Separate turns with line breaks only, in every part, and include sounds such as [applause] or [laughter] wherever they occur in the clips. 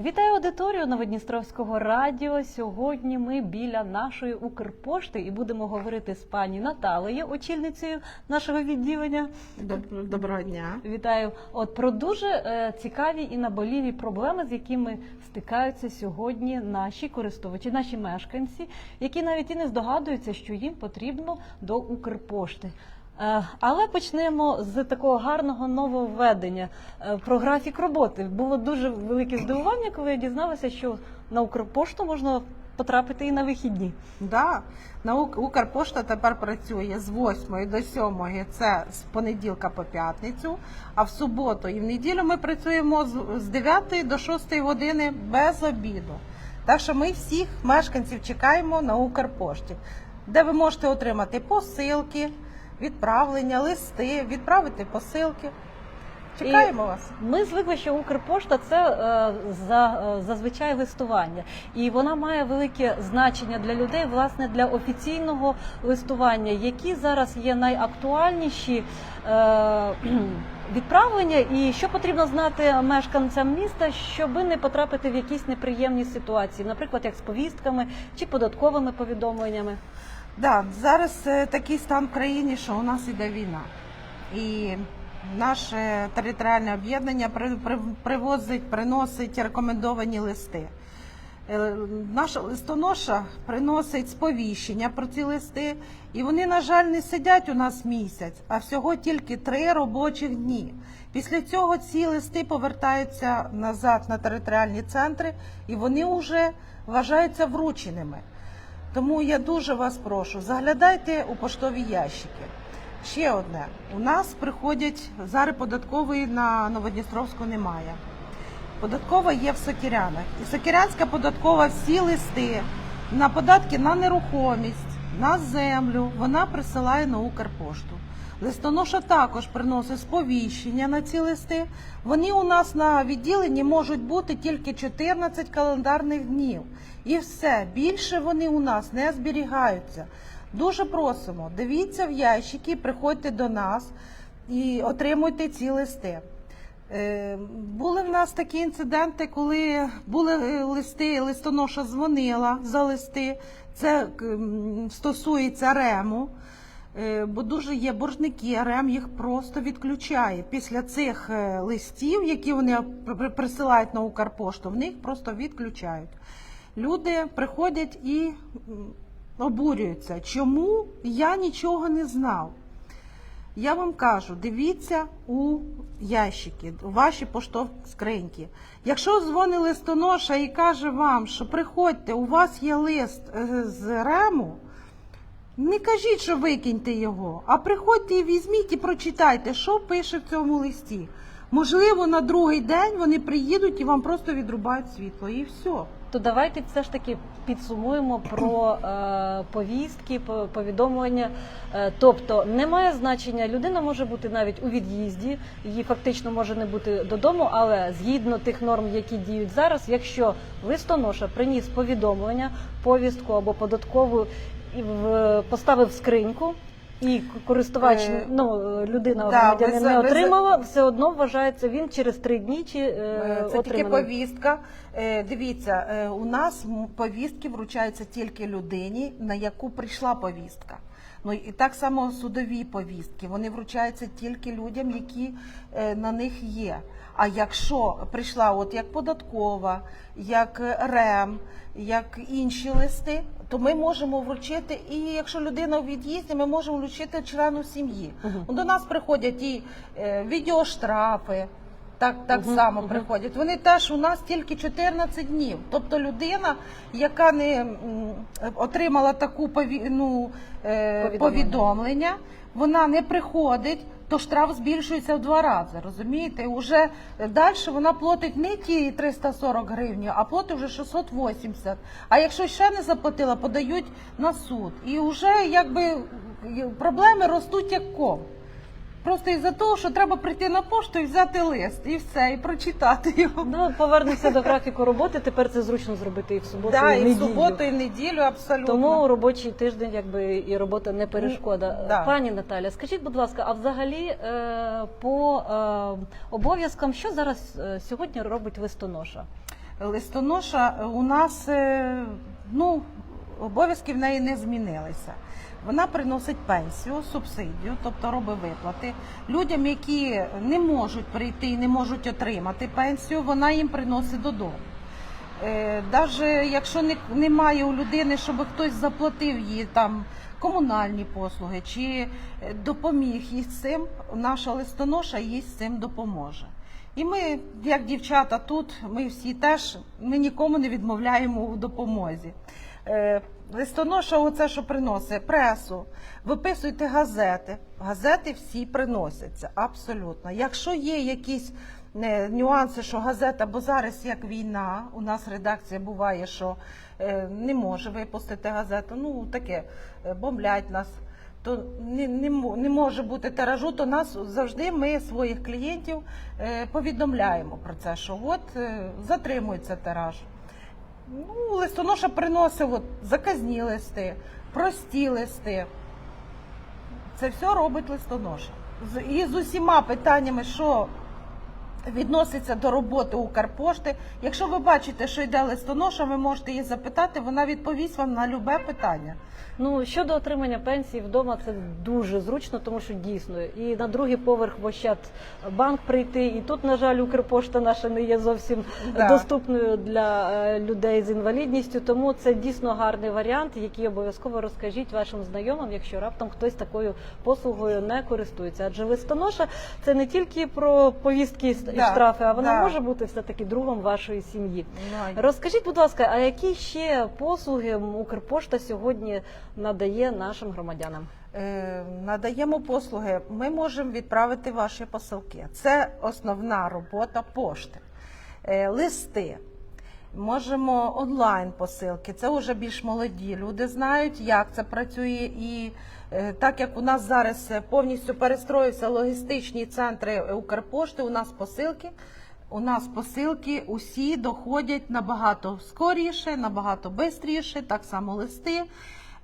Вітаю аудиторію Новодністровського радіо. Сьогодні ми біля нашої Укрпошти і будемо говорити з пані Наталею, очільницею нашого відділення.
Доб- Доброго дня.
Вітаю от про дуже е, цікаві і наболілі проблеми, з якими стикаються сьогодні наші користувачі, наші мешканці, які навіть і не здогадуються, що їм потрібно до Укрпошти. Е, Але почнемо з такого гарного нововведення е, про графік роботи. Було дуже велике здивування, коли я дізналася, що на Укрпошту можна потрапити і на вихідні.
Да, на Укрпошта тепер працює з 8 до 7, це з понеділка по п'ятницю, а в суботу і в неділю ми працюємо з- з 9 до 6 години без обіду. Так що ми всіх мешканців чекаємо на Укрпошті, де ви можете отримати посилки, відправлення, листи, відправити посилки. Чекаємо вас.
Ми звикли, що Укрпошта це е, за, е, зазвичай листування, і вона має велике значення для людей, власне, для офіційного листування, які зараз є найактуальніші. Е, [clears throat] Відправлення і що потрібно знати мешканцям міста, щоб не потрапити в якісь неприємні ситуації, наприклад, як з повістками чи податковими повідомленнями.
Да, зараз е, такий стан в країні, що у нас іде війна. І наше територіальне об'єднання при- при- привозить, приносить рекомендовані листи. Е, Наша листоноша приносить сповіщення про ці листи, і вони, на жаль, не сидять у нас місяць, а всього тільки три робочих дні. Після цього ці листи повертаються назад на територіальні центри, і вони вже вважаються врученими. Тому я дуже вас прошу, заглядайте у поштові ящики. Ще одне: у нас приходять зараз податкової на Новодністровську немає. Податкова є в Сокірянах. І Сокірянська податкова всі листи на податки на нерухомість, на землю вона присилає на Укрпошту. Листоноша також приносить сповіщення на ці листи. Вони у нас на відділенні можуть бути тільки 14 календарних днів. І все, більше вони у нас не зберігаються. Дуже просимо, дивіться в ящики, приходьте до нас і отримуйте ці листи. Е, Були в нас такі інциденти, коли були е, листи, листоноша дзвонила за листи. Це стосується рему, бо дуже є боржники, а рем їх просто відключає. Після цих е, листів, які вони при- при- присилають на Укрпошту, вони їх просто відключають. Люди приходять і обурюються, чому я нічого не знав. Я вам кажу, дивіться у ящики, у ваші поштові скриньки. Якщо дзвонить листоноша і каже вам, що приходьте, у вас є лист е, з рему, не кажіть, що викиньте його, а приходьте і візьміть і прочитайте, що пише в цьому листі. Можливо, на другий день вони приїдуть і вам просто відрубають світло, і все.
То давайте все ж таки підсумуємо про е, повістки, повідомлення. Е, тобто немає значення, людина може бути навіть у від'їзді, її фактично може не бути додому, але згідно тих норм, які діють зараз, якщо листоноша приніс повідомлення, повістку або податкову і в, поставив скриньку. І користувач,
Е,
ну людина
да,
громадянин
ви за-
не
ви за-
отримала, все одно вважається він через три дні чи е,
Е, Це тільки
отриманий.
повістка. Е, Дивіться, е, у нас м, повістки вручаються тільки людині, на яку прийшла повістка. Ну і так само судові повістки. Вони вручаються тільки людям, які е, на них є. А якщо прийшла, от як податкова, як РЕМ, як інші листи, то ми можемо вручити, і якщо людина у від'їзді, ми можемо вручити члену сім'ї.
Мгм.
До нас приходять і е, відеоштрафи, так, так
Мгм,
само
мгм.
приходять. Вони теж у нас тільки 14 днів. Тобто людина, яка не отримала таку пові... ну, е,
Повідомлення.
повідомлення, вона не приходить. То штраф збільшується в два рази, розумієте? І Уже далі вона платить не ті 340 гривень, а платить вже 680. А якщо ще не заплатила, подають на суд. І вже якби проблеми ростуть як ком. Просто із-за того, що треба прийти на пошту і взяти лист, і все, і прочитати його.
Ну, повернемося до графіку роботи. Тепер це зручно зробити і в суботу,
Да,
і в
і в
неділю.
суботу, і в неділю абсолютно.
Тому робочий тиждень, якби і робота не перешкода.
Да.
Пані Наталя, скажіть, будь ласка, а взагалі е, по е, обов'язкам, що зараз е, сьогодні робить листоноша?
листоноша у нас е, ну, обов'язки в неї не змінилися. Вона приносить пенсію, субсидію, тобто робить виплати. Людям, які не можуть прийти і не можуть отримати пенсію, вона їм приносить додому. Навіть якщо немає у людини, щоб хтось заплатив їй там комунальні послуги чи е, допоміг їй з цим, наша листоноша їй з цим допоможе. І ми, як дівчата тут, ми всі теж ми нікому не відмовляємо у допомозі. Е, Листоноша, оце що приносить пресу, виписуйте газети. Газети всі приносяться абсолютно. Якщо є якісь е, нюанси, що газета, бо зараз як війна, у нас редакція буває, що е, не може випустити газету. Ну таке бомблять нас. То не, не, не може бути тиражу, то нас завжди ми своїх клієнтів повідомляємо про це, що от затримується тираж. Ну, листоноша приносив от, заказні листи, прості листи. Це все робить листоноша. І з усіма питаннями, що відноситься до роботи Укрпошти. Якщо ви бачите, що йде листоноша, ви можете її запитати, вона відповість вам на любе питання.
Ну щодо отримання пенсії вдома, це дуже зручно, тому що дійсно і на другий поверх в Ощадбанк прийти, і тут, на жаль, Укрпошта наша не є зовсім
Да.
доступною для е, людей з інвалідністю. Тому це дійсно гарний варіант, який обов'язково розкажіть вашим знайомим, якщо раптом хтось такою послугою не користується. Адже листоноша це не тільки про повістки і
Да,
штрафи, а вона
да.
може бути все таки другом вашої сім'ї.
Ну,
Розкажіть, будь ласка, а які ще послуги Укрпошта сьогодні надає нашим громадянам?
Е, надаємо послуги, ми можемо відправити ваші посилки. Це основна робота пошти. Е, листи. Можемо онлайн посилки. Це вже більш молоді. Люди знають, як це працює. І так як у нас зараз е, повністю перестроївся логістичні центри Укрпошти, у нас посилки. У нас посилки усі доходять набагато скоріше, набагато швидше, так само листи.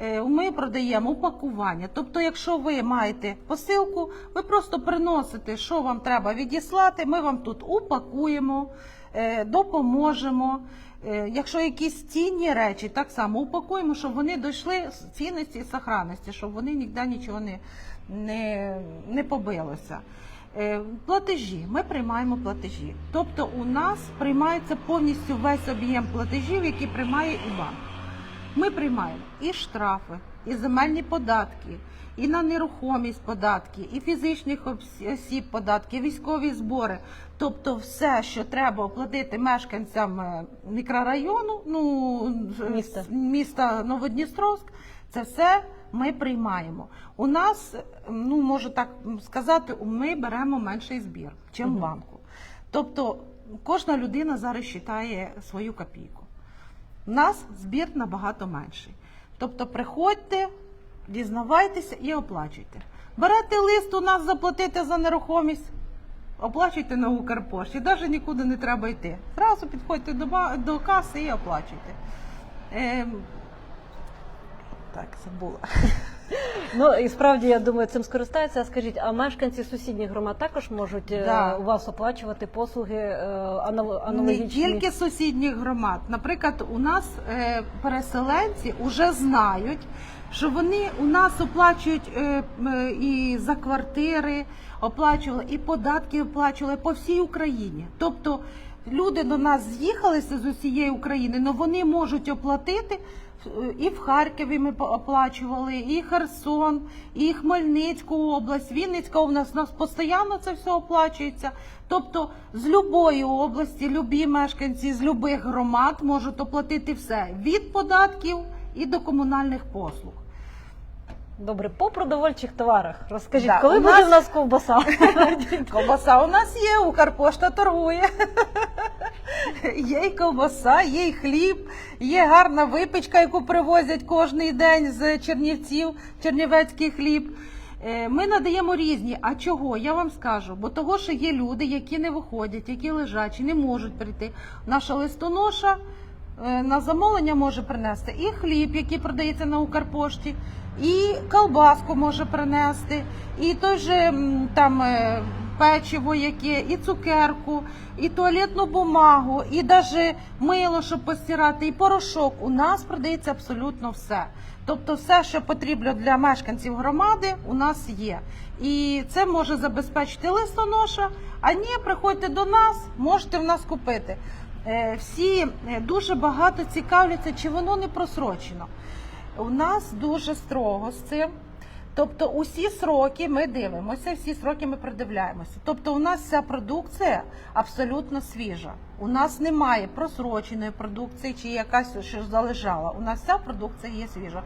Е, Ми продаємо упакування. Тобто, якщо ви маєте посилку, ви просто приносите, що вам треба відіслати. Ми вам тут упакуємо, е, допоможемо. Е, Якщо якісь цінні речі, так само упакуємо, щоб вони дійшли з цінності і сохранності, щоб вони ніде нічого не, не, не побилося. Е, Платежі, ми приймаємо платежі. Тобто у нас приймається повністю весь об'єм платежів, які приймає і банк. Ми приймаємо і штрафи, і земельні податки, і на нерухомість податки, і фізичних осіб податки, військові збори. Тобто все, що треба оплатити мешканцям е, мікрорайону, ну
Міста.
міста Новодністровськ, це все ми приймаємо. У нас, ну можу так сказати, ми беремо менший збір, чим
Мгм.
банку. Тобто кожна людина зараз вважає свою копійку. У нас збір набагато менший. Тобто приходьте, дізнавайтеся і оплачуйте. Берете лист у нас заплатити за нерухомість, оплачуйте на Укрпошті. Навіть нікуди не треба йти. Зразу підходьте до, до каси і оплачуйте. Так, забула.
Ну і справді я думаю, цим скористаються. А Скажіть, а мешканці сусідніх громад також можуть е,
Да.
у вас оплачувати послуги е, анал-
Не
аналогічні?
тільки сусідніх громад. Наприклад, у нас е, переселенці вже знають, що вони у нас оплачують е, м, і за квартири, оплачували, і податки оплачували по всій Україні. Тобто люди до нас з'їхалися з усієї України, але вони можуть оплатити. І в Харкові ми оплачували, і Херсон, і Хмельницьку область, Вінницька у нас, у нас постійно це все оплачується. Тобто з любої області, любі мешканці з любих громад можуть оплатити все від податків і до комунальних послуг.
Добре, по продовольчих товарах. Розкажіть,
Да,
коли
у
буде
нас-
в нас ковбаса? [laughs]
Ковбаса у нас є, Укрпошта торгує. [laughs] Є й ковбаса, є й хліб, є гарна випічка, яку привозять кожен день з Чернівців, чернівецький хліб. Е, Ми надаємо різні. А чого? Я вам скажу. Бо того, що є люди, які не виходять, які лежачі, не можуть прийти. Наша листоноша на замовлення може принести і хліб, який продається на Укрпошті, і колбаску може принести, і той же там е, печиво яке, і цукерку, і туалетну бумагу, і навіть мило, щоб постирати, і порошок. У нас продається абсолютно все. Тобто, все, що потрібно для мешканців громади, у нас є. І це може забезпечити листоноша. А ні, приходьте до нас, можете в нас купити. Е, Всі е, дуже багато цікавляться, чи воно не просрочено. У нас дуже строго з цим. Тобто усі сроки ми дивимося, всі сроки ми придивляємося. Тобто у нас вся продукція абсолютно свіжа. У нас немає просроченої продукції чи якась що залежала. У нас вся продукція є свіжа.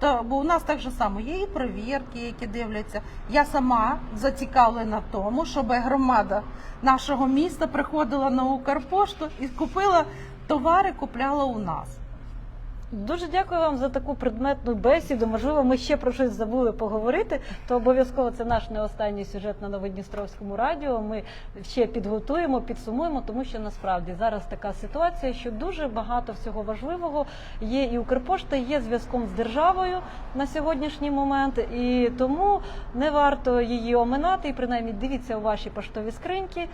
То, бо у нас так же само є і перевірки, які дивляться. Я сама зацікавлена тому, щоб громада нашого міста приходила на Укрпошту і купила товари, купляла у нас.
Дуже дякую вам за таку предметну бесіду. Можливо, ми ще про щось забули поговорити. То обов'язково це наш не останній сюжет на Новодністровському радіо. Ми ще підготуємо, підсумуємо, тому що насправді зараз така ситуація, що дуже багато всього важливого є і Укрпошта є зв'язком з державою на сьогоднішній момент, і тому не варто її оминати. І принаймні дивіться у ваші поштові скриньки.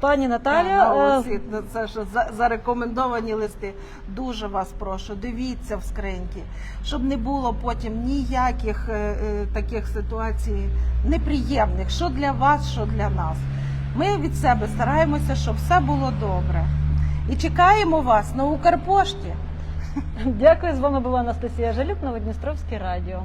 Пані Наталія, е,
Наголосіть на це, що за- зарекомендовані листи. Дуже вас прошу, дивіться в скриньки, щоб не було потім ніяких е, е, таких ситуацій неприємних, що для вас, що для нас. Ми від себе стараємося, щоб все було добре. І чекаємо вас на Укрпошті.
дякую. З вами була Анастасія Жалюк, Новодністровське радіо.